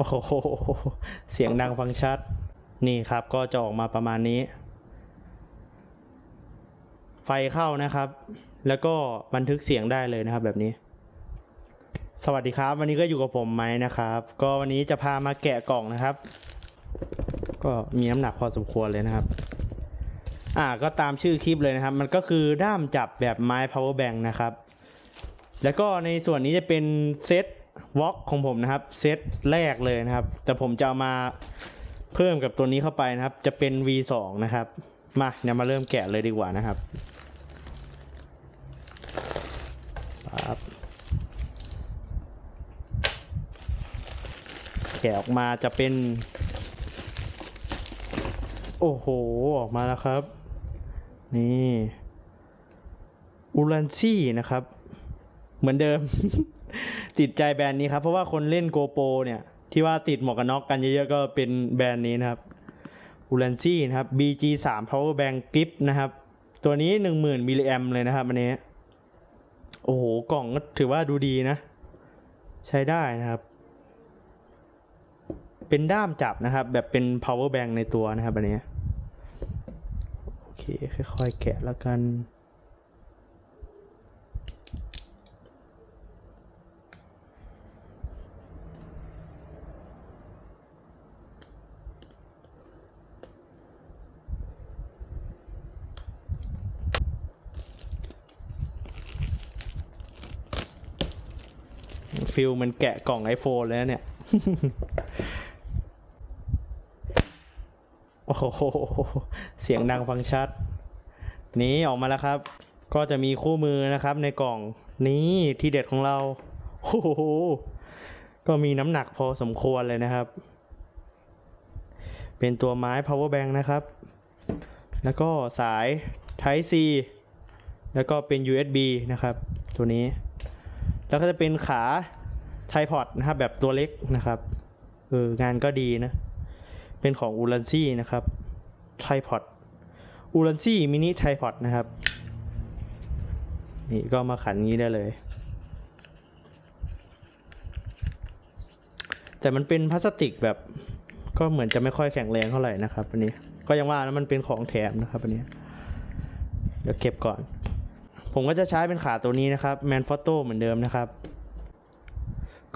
โอ้โหเสียงดังฟังชัด นี่ครับก็จะออกมาประมาณนี้ ไฟเข้านะครับ แล้วก็บันทึกเสียงได้เลยนะครับแบบนี้ สวัสดีครับ วันนี้ก็อยู่กับผมไหมนะครับ ก็วันนี้จะพามาแกะกล่องนะครับ ก็มีน้ำหนักพอสมควรเลยนะครับ อ่าก็ตามชื่อคลิปเลยนะครับ มันก็คือด้ามจับแบบไม้ power bank นะครับ แล้วก็ในส่วนนี้จะเป็นเซต วอล์กของผมนะครับเซตแรกเลยนะครับ แต่ผมจะเอามาเพิ่มกับตัวนี้เข้าไปนะครับ จะเป็น V2 นะครับ มาเดี๋ยวมาเริ่มแกะเลยดีกว่านะครับปั๊บแกะออกมาจะเป็น โอ้โห ออกมาแล้วครับ นี่อูรันซี่นะครับ เหมือนเดิม ติดใจแบรนด์นี้ครับ เพราะว่าคนเล่นโกโปรเนี่ยที่ว่าติดหมวกกันน็อกกันเยอะๆก็เป็นแบรนด์นี้นะครับอูรันซี่นะครับ BG 3 Power Bank Grip นะครับ ตัวนี้ 10,000มิลลิแอมเลยนะครับอันนี้โอ้โห กล่องก็ถือว่าดูดีนะ ใช้ได้นะครับ เป็นด้ามจับนะครับ แบบเป็น power bank ในตัวนะครับอันนี้ โอเค ค่อยๆ แกะแล้วกัน ฟิลมันแกะกล่อง iPhone เลยนะเนี่ย โอ้โห เสียงดังฟังชัด นี่ออกมาแล้วครับ ก็จะมีคู่มือนะครับในกล่องนี่ที่เด็ดของเรา โอ้โห ก็มีน้ำหนักพอสมควรเลยนะครับ เป็นตัวไม้ power bank นะครับ แล้วก็สาย Type C แล้วก็เป็น USB นะครับ ตัวนี้ แล้วก็จะเป็นขา ไทพอดนะครับแบบตัวเล็กนะครับเอองานก็ดีนะเป็นของอูรันซี่นะครับไทพอดอูรันซี่มินิไทพอดนะครับนี่ก็มาขันงี้ได้เลย แต่มันเป็นพลาสติกแบบก็เหมือนจะไม่ค่อยแข็งแรงเท่าไหร่นะครับอันนี้ก็ยังว่านะมันเป็นของแถมนะครับอันนี้เดี๋ยวเก็บก่อน ผมก็จะใช้เป็นขาตัวนี้นะครับแมนฟอโต้เหมือนเดิมนะครับ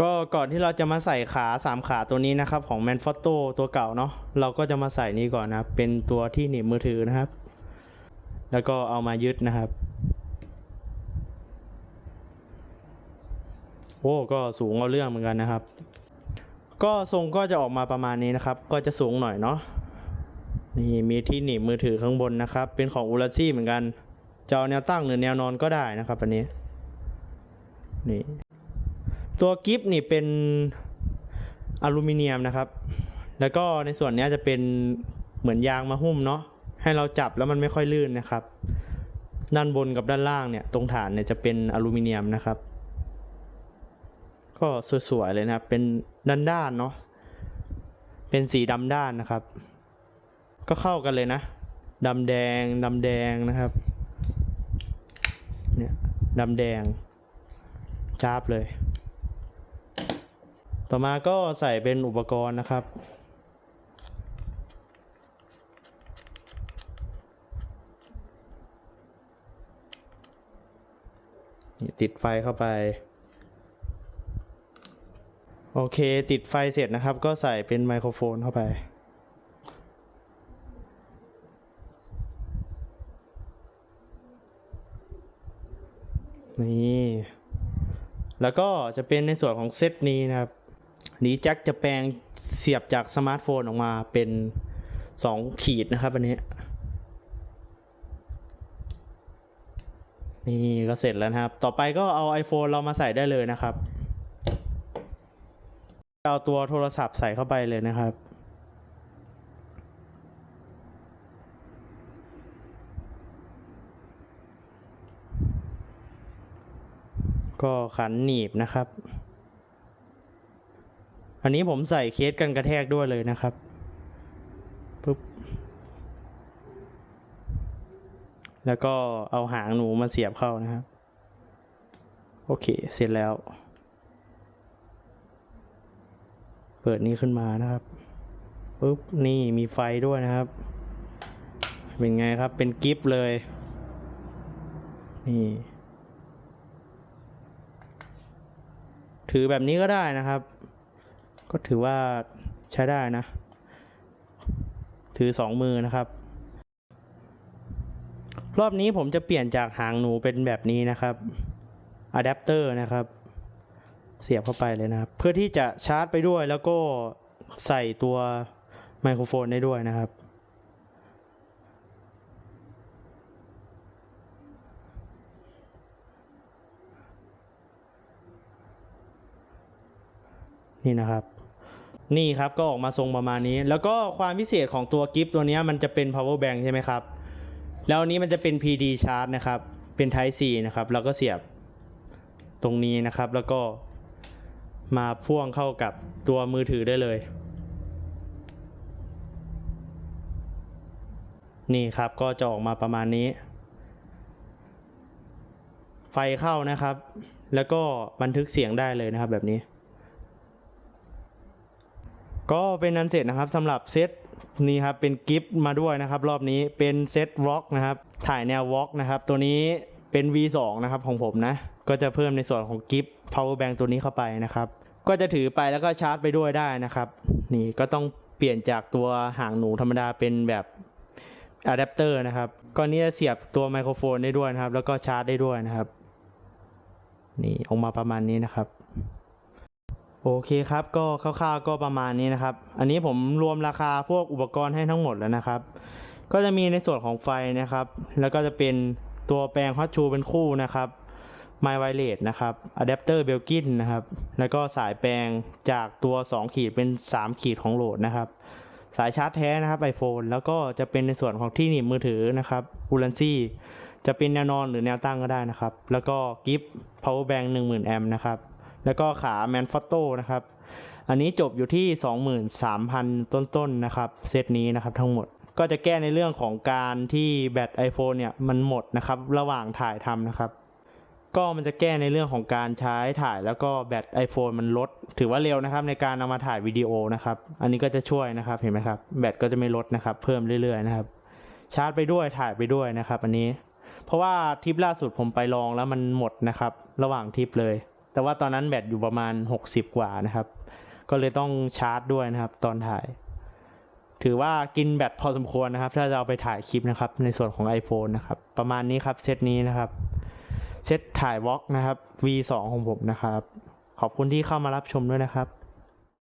ก็ก่อนที่เราจะมาใส่ขา 3 ขาตัวนี้นะครับ ของแมนฟอโต้ตัวเก่าเนาะเราก็จะมาใส่นี้ก่อนนะครับ เป็นตัวที่หนีบมือถือนะครับ แล้วก็เอามายึดนะครับ โอ้ก็สูงเอาเรื่องเหมือนกันนะครับ ก็ทรงก็จะออกมาประมาณนี้นะครับ ก็จะสูงหน่อยเนาะนี่มีที่หนีบมือถือข้างบนนะครับ เป็นของอูรัซี่เหมือนกันจะเอาแนวตั้งหรือแนวนอนก็ได้นะครับอันนี้นี่ ตัวกิฟนี่เป็นอลูมิเนียมนะครับ แล้วก็ในส่วนนี้จะเป็นเหมือนยางมาหุ้มเนาะ ให้เราจับแล้วมันไม่ค่อยลื่นนะครับ ด้านบนกับด้านล่างเนี่ยตรงฐานเนี่ยจะเป็นอลูมิเนียมนะครับ ก็สวยๆเลยนะครับ เป็นด้านๆเนาะ เป็นสีดำด้านนะครับ ก็เข้ากันเลยนะดำแดงดำแดงนะครับ เนี่ยดำแดงจ้าบเลย ต่อมาก็ใส่เป็นอุปกรณ์นะครับนี่ติดไฟเข้าไป โอเคติดไฟเสร็จนะครับ ก็ใส่เป็นไมโครโฟนเข้าไปนี่ แล้วก็จะเป็นในส่วนของเซตนี้นะครับ นี้แจ็คจะแปลงเสียบจากสมาร์ทโฟนออกมาเป็น2ขีดนะครับอันนี้ นี่ก็เสร็จแล้วนะครับ ต่อไปก็เอา iPhone เรามาใส่ได้เลยนะครับ เอาตัวโทรศัพท์ใส่เข้าไปเลยนะครับก็ขันหนีบนะครับ อันนี้ผมใส่เคสกันกระแทกด้วยเลยนะครับปุ๊บแล้วก็เอาหางหนูมาเสียบเข้านะครับ โอเค เสร็จแล้ว เปิดนี้ขึ้นมานะครับปุ๊บนี่มีไฟด้วยนะครับ เป็นไงครับเป็นกิฟต์เลย นี่ ถือแบบนี้ก็ได้นะครับ ก็ถือว่าใช้ได้นะ ถือสองมือนะครับ รอบนี้ผมจะเปลี่ยนจากหางหนูเป็นแบบนี้นะครับอะแดปเตอร์นะครับ เสียบเข้าไปเลยนะครับ เพื่อที่จะชาร์จไปด้วยแล้วก็ใส่ตัวไมโครโฟนได้ด้วยนะครับนี่นะครับ นี่ครับก็ออกมาทรงประมาณนี้ แล้วก็ความพิเศษของตัวกิฟต์ตัวนี้มันจะเป็น power bank ใช่ไหมครับ แล้วนี้มันจะเป็น PD charge นะครับ เป็น Type C นะครับแล้วก็เสียบตรงนี้นะครับ แล้วก็มาพ่วงเข้ากับตัวมือถือได้เลย นี่ครับก็จะออกมาประมาณนี้ ไฟเข้านะครับ แล้วก็บันทึกเสียงได้เลยนะครับแบบนี้ ก็เป็นนันเสร็จนะครับสำหรับเซตนี้ครับเป็นกิฟต์มาด้วยนะครับ รอบนี้เป็นเซตวอล์กนะครับ ถ่ายแนววอล์กนะครับ ตัวนี้เป็น V2 นะครับของผมนะ ก็จะเพิ่มในส่วนของกิฟต์ power bank ตัวนี้เข้าไปนะครับ ก็จะถือไปแล้วก็ชาร์จไปด้วยได้นะครับ นี่ก็ต้องเปลี่ยนจากตัวหางหนูธรรมดาเป็นแบบอะแดปเตอร์นะครับก็นี้จะเสียบตัวไมโครโฟนได้ด้วยนะครับ แล้วก็ชาร์จได้ด้วยนะครับ นี่ออกมาประมาณนี้นะครับ โอเคครับก็คร่าวๆก็ประมาณนี้นะครับ อันนี้ผมรวมราคาพวกอุปกรณ์ให้ทั้งหมดแล้วนะครับ ก็จะมีในส่วนของไฟนะครับ แล้วก็จะเป็นตัวแปลงฮอตชูเป็นคู่นะครับ My w i r e l e s นะครับอะแดปเตอร์เบลกินนะครับ แล้วก็สายแปลงจากตัว 2 ขีดเป็น 3 ขีดของโหลดนะครับ สายชาร์จแท้นะครับ iPhone แล้วก็จะเป็นในส่วนของที่หนีบมือถือนะครับอูลันซี่จะเป็นแนวนอนหรือแนวตั้งก็ได้นะครับ แล้วก็กิฟต์ power bank 10,000 แอมป์นะครับ แล้วก็ขา Manfrotto นะครับ อันนี้จบอยู่ที่ 23,000 ต้นๆนะครับ เซตนี้นะครับทั้งหมดก็จะแก้ในเรื่องของการที่แบต iPhone เนี่ยมันหมดนะครับระหว่างถ่ายทำนะครับ ก็มันจะแก้ในเรื่องของการใช้ถ่ายแล้วก็แบต iPhone มันลด ถือว่าเร็วนะครับในการเอามาถ่ายวิดีโอนะครับ อันนี้ก็จะช่วยนะครับเห็นไหมครับแบตก็จะไม่ลดนะครับ เพิ่มเรื่อยๆนะครับ ชาร์จไปด้วยถ่ายไปด้วยนะครับ อันนี้ เพราะว่าทริปล่าสุดผมไปลองแล้วมันหมดนะครับ ระหว่างทริปเลย แต่ว่าตอนนั้นแบตอยู่ประมาณ 60 กว่านะครับ ก็เลยต้องชาร์จด้วยนะครับ ตอนถ่าย ถือว่ากินแบตพอสมควรนะครับ ถ้าจะเอาไปถ่ายคลิปนะครับ ในส่วนของ iPhone นะครับ ประมาณนี้ครับเซตนี้นะครับ เซตถ่ายวอล์กนะครับ V2 ของผมนะครับ ขอบคุณที่เข้ามารับชมด้วยนะครับ